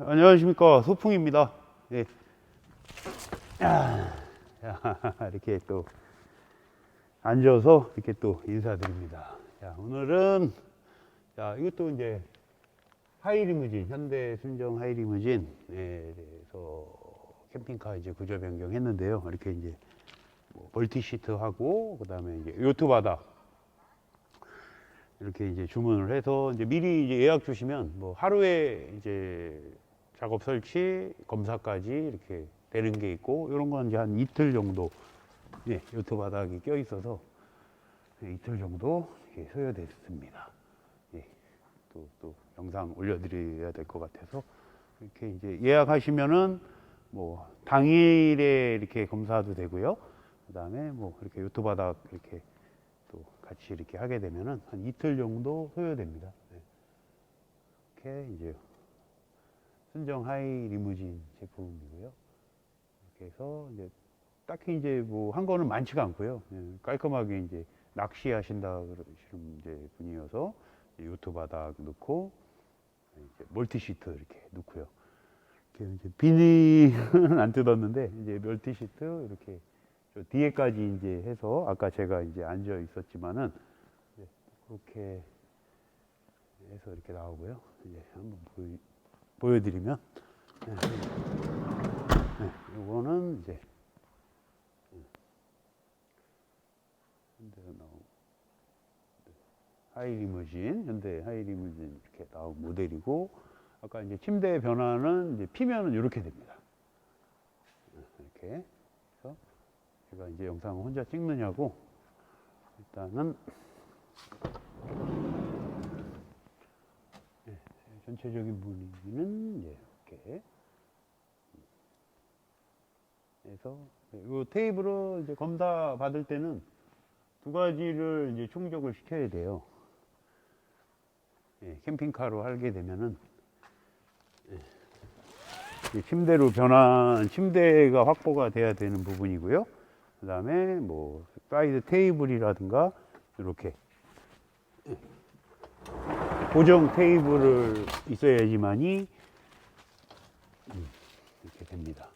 안녕하십니까 소풍입니다. 예. 야, 야, 이렇게 또 앉아서 이렇게 또 인사드립니다. 자, 오늘은 자 이것도 이제 하이리무진 현대 순정 하이리무진 에 대해서 캠핑카 이제 구조 변경했는데요. 이렇게 이제 뭐 멀티 시트 하고 그 다음에 이제 요트 바닥 이렇게 이제 주문을 해서 이제 미리 이제 예약 주시면 뭐 하루에 이제 작업 설치 검사까지 이렇게 되는 게 있고 이런 건 이제 한 이틀 정도 예, 요트 바닥이 껴 있어서 예, 이틀 정도 예, 소요됐습니다. 예, 또, 또 영상 올려드려야 될 것 같아서 이렇게 이제 예약하시면은 뭐 당일에 이렇게 검사도 되고요. 그다음에 뭐 이렇게 요트 바닥 이렇게 또 같이 이렇게 하게 되면은 한 이틀 정도 소요됩니다. 네. 이렇게 이제 순정 하이 리무진 제품이고요. 이렇게 해서 이제 딱히 이제 뭐 한 거는 많지가 않고요. 예, 깔끔하게 이제 낚시하신다 그러시는 이제 분이어서 요트 바닥 넣고 이제 멀티 시트 이렇게 넣고요. 이렇게 이제 비닐은 안 뜯었는데 이제 멀티 시트 이렇게 저 뒤에까지 이제 해서 아까 제가 이제 앉아 있었지만은 이제 그렇게 해서 이렇게 나오고요. 이제 한번 보여, 보여드리면 네, 네, 요거는 이제 음, 현대 나온 네, 하이리무진 현대 하이리무진 이렇게 나온 모델이고 아까 이제 침대 변화는 이제 피면은 이렇게 됩니다. 네, 이렇게 해서 제가 이제 영상을 혼자 찍느냐고 일단은 예, 전체적인 분위기는 이렇게 해서 이 테이블을 이제 검사 받을 때는 두 가지를 이제 충족을 시켜야 돼요. 예, 캠핑카로 하게 되면은 이 침대로 변한 침대가 확보가 돼야 되는 부분이고요. 그 다음에 뭐 사이드 테이블이라든가 이렇게 고정 테이블을 있어야지만이 음, 이렇게 됩니다.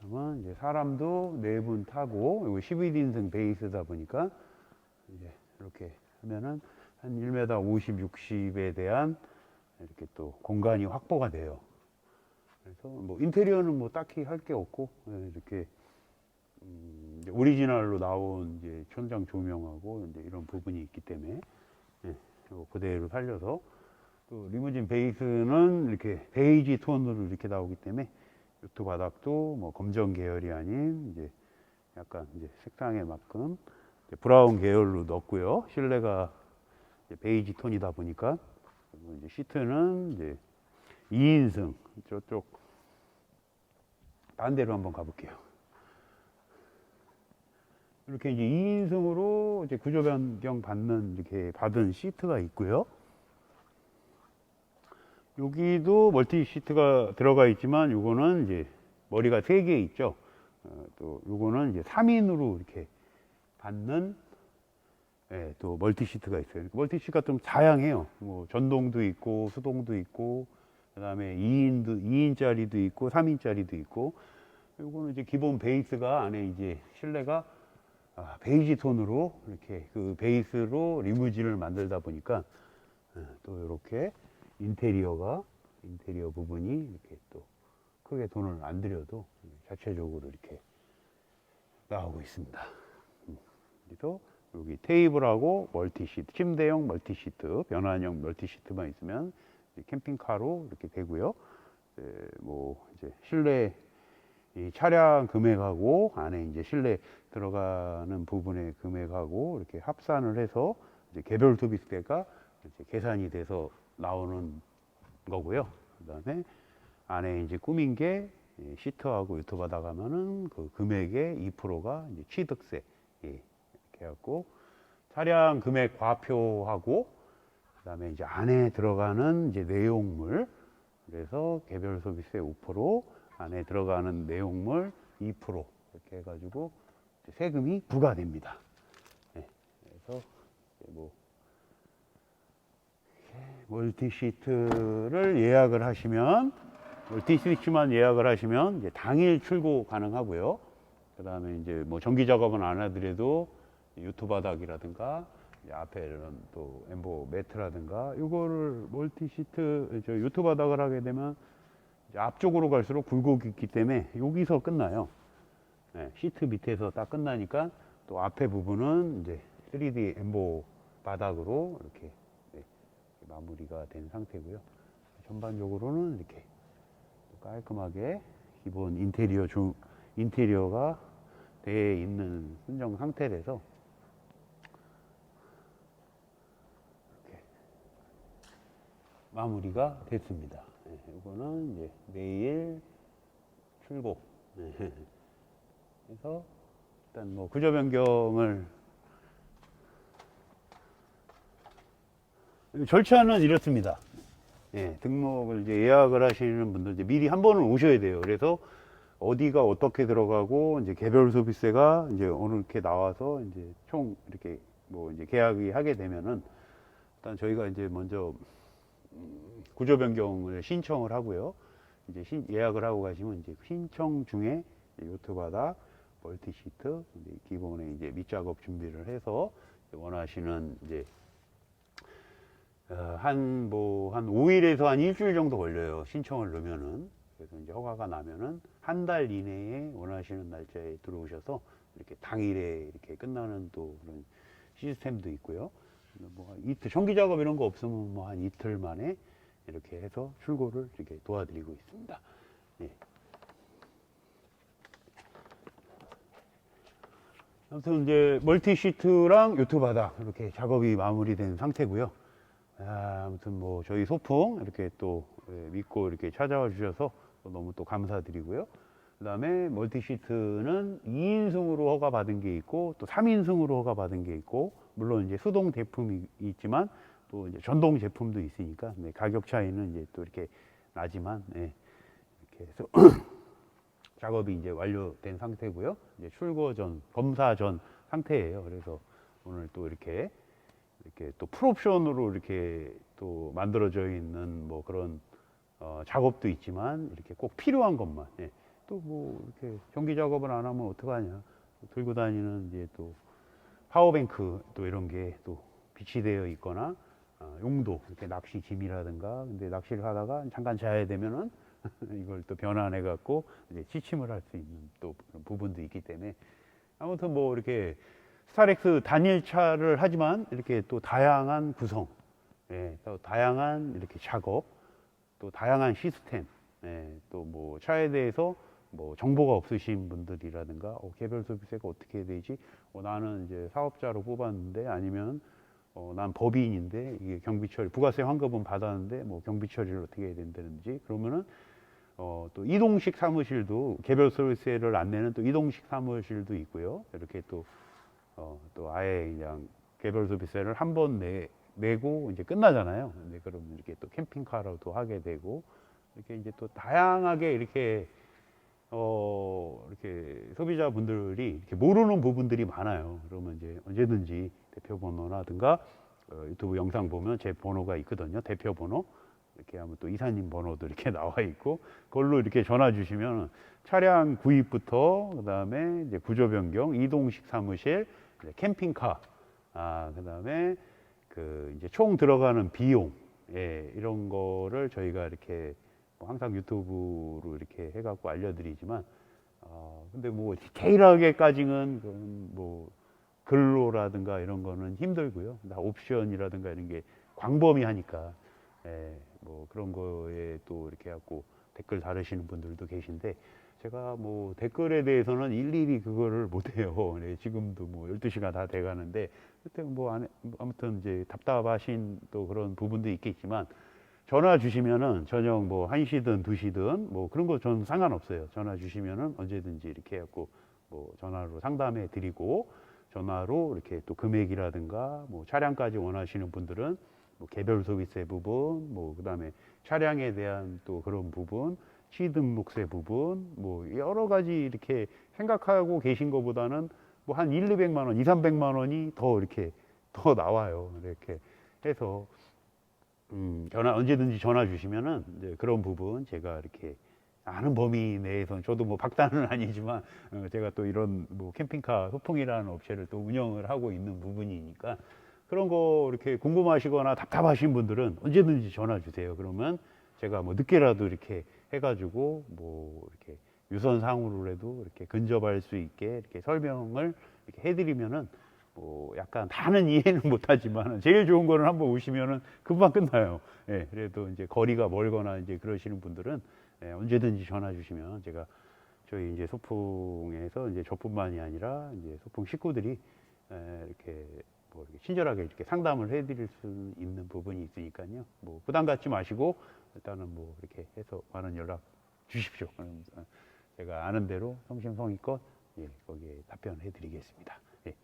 그러면 이제 사람도 네 분 타고 이거 11인승 베이스다 보니까 이제 이렇게 하면은 한 1m 50, 60에 대한 이렇게 또 공간이 확보가 돼요. 그래서 뭐 인테리어는 뭐 딱히 할 게 없고 예, 이렇게 음, 오리지널로 나온 이제 천장 조명하고 이제 이런 부분이 있기 때문에 예, 이거 그대로 살려서 또 리무진 베이스는 이렇게 베이지 톤으로 이렇게 나오기 때문에 요트 바닥도 뭐 검정 계열이 아닌 이제 약간 이제 색상에 맞끔 브라운 계열로 넣었고요. 실내가 베이지 톤이다 보니까 이제 시트는 이제 2인승 저쪽 반대로 한번 가볼게요. 이렇게 이제 2인승으로 이제 구조 변경 받는 이렇게 받은 시트가 있고요. 여기도 멀티 시트가 들어가 있지만 요거는 이제 머리가 세개 있죠. 어, 또 요거는 이제 3인으로 이렇게 받는 예, 또 멀티 시트가 있어요. 멀티 시트가 좀 다양해요. 뭐 전동도 있고 수동도 있고 그다음에 2인도 2인짜리도 있고 3인짜리도 있고 요거는 이제 기본 베이스가 안에 이제 실내가 아, 베이지 톤으로 이렇게 그 베이스로 리무진을 만들다 보니까 예, 또 이렇게 인테리어가 인테리어 부분이 이렇게 또 크게 돈을 안 들여도 자체적으로 이렇게 나오고 있습니다. 음, 그래서 여기 테이블하고 멀티 시트, 침대용 멀티 시트, 변환형 멀티 시트만 있으면 캠핑카로 이렇게 되고요. 에, 뭐 이제 실내 이 차량 금액하고 안에 이제 실내 들어가는 부분의 금액하고 이렇게 합산을 해서 이제 개별 소비세가 이제 계산이 돼서 나오는 거고요. 그다음에 안에 이제 꾸민 게이 시트하고 유튜브 받아 가면은 그 금액의 2%가 이제 취득세 예, 이렇게 해갖고 차량 금액 과표하고 그다음에 이제 안에 들어가는 이제 내용물 그래서 개별 소비세 5% 안에 들어가는 내용물 2% 이렇게 해가지고 세금이 부과됩니다. 예, 그래서 뭐 멀티 시트를 예약을 하시면 멀티 스위치만 예약을 하시면 당일 출고 가능하고요. 그 다음에 이제 뭐 전기 작업은 안 하더라도 유튜브 바닥이라든가 앞에 이런 또 엠보 매트라든가 이거를 멀티 시트 저 유튜브 바닥을 하게 되면 앞쪽으로 갈수록 굴곡이 있기 때문에 여기서 끝나요. 네, 시트 밑에서 딱 끝나니까 또 앞에 부분은 이제 3D 엠보 바닥으로 이렇게 네, 마무리가 된 상태고요. 전반적으로는 이렇게 깔끔하게 기본 인테리어 중 인테리어가 되어 있는 순정 상태라서 이렇게 마무리가 됐습니다. 네, 이거는 이제 내일 출고. 네. 그래서 일단 뭐 구조 변경을 절차는 이렇습니다. 예, 등록을 이제 예약을 하시는 분들 이제 미리 한 번은 오셔야 돼요. 그래서 어디가 어떻게 들어가고 이제 개별 소비세가 이제 어느 이렇게 나와서 이제 총 이렇게 뭐 이제 계약이 하게 되면은 일단 저희가 이제 먼저 음, 구조 변경을 신청을 하고요. 이제 신- 예약을 하고 가시면 이제 신청 중에 요트 바닥, 멀티 시트, 기본에 이제 밑작업 준비를 해서 원하시는 이제 어, 한, 뭐, 한 5일에서 한 일주일 정도 걸려요. 신청을 넣으면은. 그래서 이제 허가가 나면은 한 달 이내에 원하시는 날짜에 들어오셔서 이렇게 당일에 이렇게 끝나는 또 그런 시스템도 있고요. 뭐, 한 이틀, 전기 작업 이런 거 없으면 뭐 한 이틀 만에 이렇게 해서 출고를 이렇게 도와드리고 있습니다. 예. 아무튼 이제 멀티 시트랑 요트 바닥 이렇게 작업이 마무리된 상태고요. 아, 아무튼 뭐 저희 소풍 이렇게 또 예, 믿고 이렇게 찾아와 주셔서 또 너무 또 감사드리고요. 그 다음에 멀티 시트는 2인승으로 허가 받은 게 있고 또 3인승으로 허가 받은 게 있고 물론 이제 수동 제품이 있지만 또 이제 전동 제품도 있으니까 네, 가격 차이는 이제 또 이렇게 나지만 예, 이렇게 해서 작업이 이제 완료된 상태고요. 이제 출고 전 검사 전 상태예요. 그래서 오늘 또 이렇게 이렇게 또 풀옵션으로 이렇게 또 만들어져 있는 뭐 그런 어, 작업도 있지만 이렇게 꼭 필요한 것만 예. 또뭐 이렇게 전기 작업을 안 하면 어떡하냐 들고 다니는 이제 또 파워뱅크 또 이런 게 또 비치되어 있거나 어, 용도 이렇게 낚시 짐이라든가 근데 낚시를 하다가 잠깐 자야 되면은 이걸 또 변환해 갖고 이제 취침을 할 수 있는 또 부분도 있기 때문에 아무튼 뭐 이렇게 스타렉스 단일차를 하지만 이렇게 또 다양한 구성, 예, 또 다양한 이렇게 작업, 또 다양한 시스템, 예, 또 뭐 차에 대해서 뭐 정보가 없으신 분들이라든가 어, 개별 소비세가 어떻게 되지? 어, 나는 이제 사업자로 뽑았는데 아니면 어, 난 법인인데 이게 경비 처리, 부가세 환급은 받았는데 뭐 경비 처리를 어떻게 해야 된다든지 그러면은 어, 또 이동식 사무실도 개별 소비세를 안 내는 또 이동식 사무실도 있고요. 이렇게 또 어, 또 아예 그냥 개별 소비세를 한 번 내, 내고 이제 끝나잖아요. 근데 그러면 이렇게 또 캠핑카로도 하게 되고 이렇게 이제 또 다양하게 이렇게 어, 이렇게 소비자분들이 이렇게 모르는 부분들이 많아요. 그러면 이제 언제든지 대표 번호라든가 어, 유튜브 영상 보면 제 번호가 있거든요. 대표 번호. 이렇게 하면 또 이사님 번호도 이렇게 나와 있고 그걸로 이렇게 전화 주시면 차량 구입부터 그다음에 이제 구조 변경, 이동식 사무실, 이제 캠핑카, 아 그다음에 그 이제 총 들어가는 비용, 예, 이런 거를 저희가 이렇게 뭐 항상 유튜브로 이렇게 해갖고 알려드리지만, 어 근데 뭐 디테일하게까지는 뭐 근로라든가 이런 거는 힘들고요. 다 옵션이라든가 이런 게 광범위하니까, 예, 뭐 그런 거에 또 이렇게 갖고 댓글 다르시는 분들도 계신데, 제가 뭐 댓글에 대해서는 일일이 그거를 못해요. 네, 지금도 뭐 12시가 다 돼가는데, 그때 뭐 안, 아무튼 이제 답답하신 또 그런 부분도 있겠지만, 전화 주시면은 저녁 뭐 1시든 2시든 뭐 그런 거 저는 상관없어요. 전화 주시면은 언제든지 이렇게 해갖고 뭐 전화로 상담해 드리고, 전화로 이렇게 또 금액이라든가 뭐 차량까지 원하시는 분들은 뭐 개별 소비세 부분, 뭐 그다음에 차량에 대한 또 그런 부분, 취등록세 부분, 뭐 여러 가지 이렇게 생각하고 계신 것보다는 뭐 한 1, 200만 원, 2, 300만 원이 더 이렇게 더 나와요. 이렇게 해서 음, 전화 언제든지 전화 주시면은 이제 그런 부분 제가 이렇게 아는 범위 내에서 저도 뭐 박사는 아니지만 어, 제가 또 이런 뭐 캠핑카 소풍이라는 업체를 또 운영을 하고 있는 부분이니까 그런 거 이렇게 궁금하시거나 답답하신 분들은 언제든지 전화 주세요. 그러면 제가 뭐 늦게라도 이렇게 해가지고 뭐 이렇게 유선상으로라도 이렇게 근접할 수 있게 이렇게 설명을 이렇게 해드리면은 뭐 약간 다는 이해는 못하지만 제일 좋은 거는 한번 오시면은 금방 끝나요. 예, 그래도 이제 거리가 멀거나 이제 그러시는 분들은 예, 언제든지 전화 주시면 제가 저희 이제 소풍에서 이제 저뿐만이 아니라 이제 소풍 식구들이 에, 이렇게 뭐 이렇게 친절하게 이렇게 상담을 해드릴 수 있는 부분이 있으니까요. 뭐 부담 갖지 마시고 일단은 뭐 이렇게 해서 많은 연락 주십시오. 제가 아는 대로 성심성의껏 예, 거기에 답변해드리겠습니다. 예.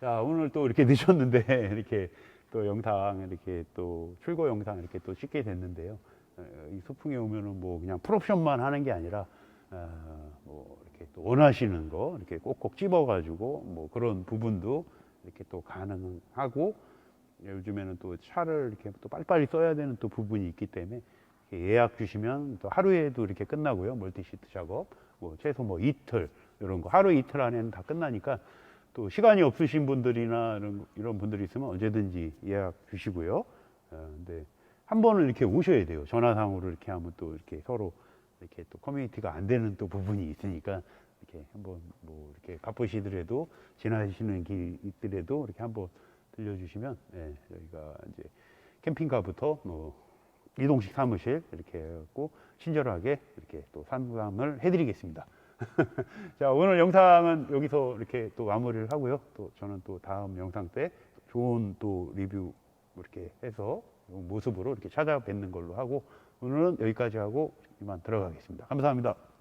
자 오늘 또 이렇게 늦었는데 이렇게 또 영상 이렇게 또 출고 영상 이렇게 또 찍게 됐는데요. 어, 이 소풍에 오면은 뭐 그냥 풀옵션만 하는 게 아니라 어, 뭐 이렇게 또 원하시는 거 이렇게 꼭꼭 집어가지고 뭐 그런 부분도 이렇게 또 가능하고 요즘에는 또 차를 이렇게 또 빨리빨리 써야 되는 또 부분이 있기 때문에 예약 주시면 또 하루에도 이렇게 끝나고요 멀티시트 작업 뭐 최소 뭐 이틀 이런 거 하루 이틀 안에는 다 끝나니까 또 시간이 없으신 분들이나 이런, 이런 분들이 있으면 언제든지 예약 주시고요. 어, 근데 한 번은 이렇게 오셔야 돼요. 전화상으로 이렇게 하면 또 이렇게 서로 이렇게 또 커뮤니티가 안 되는 또 부분이 있으니까 이렇게 한번 뭐 이렇게 바쁘시더라도 지나시는 길 있더라도 이렇게 한번 들려주시면 예, 저희가 이제 캠핑카부터 뭐 이동식 사무실 이렇게 해갖고 친절하게 이렇게 또 상담을 해드리겠습니다. 자 오늘 영상은 여기서 이렇게 또 마무리를 하고요. 또 저는 또 다음 영상 때 좋은 또 리뷰 이렇게 해서 모습으로 이렇게 찾아뵙는 걸로 하고 오늘은 여기까지 하고 이만 들어가겠습니다. 감사합니다.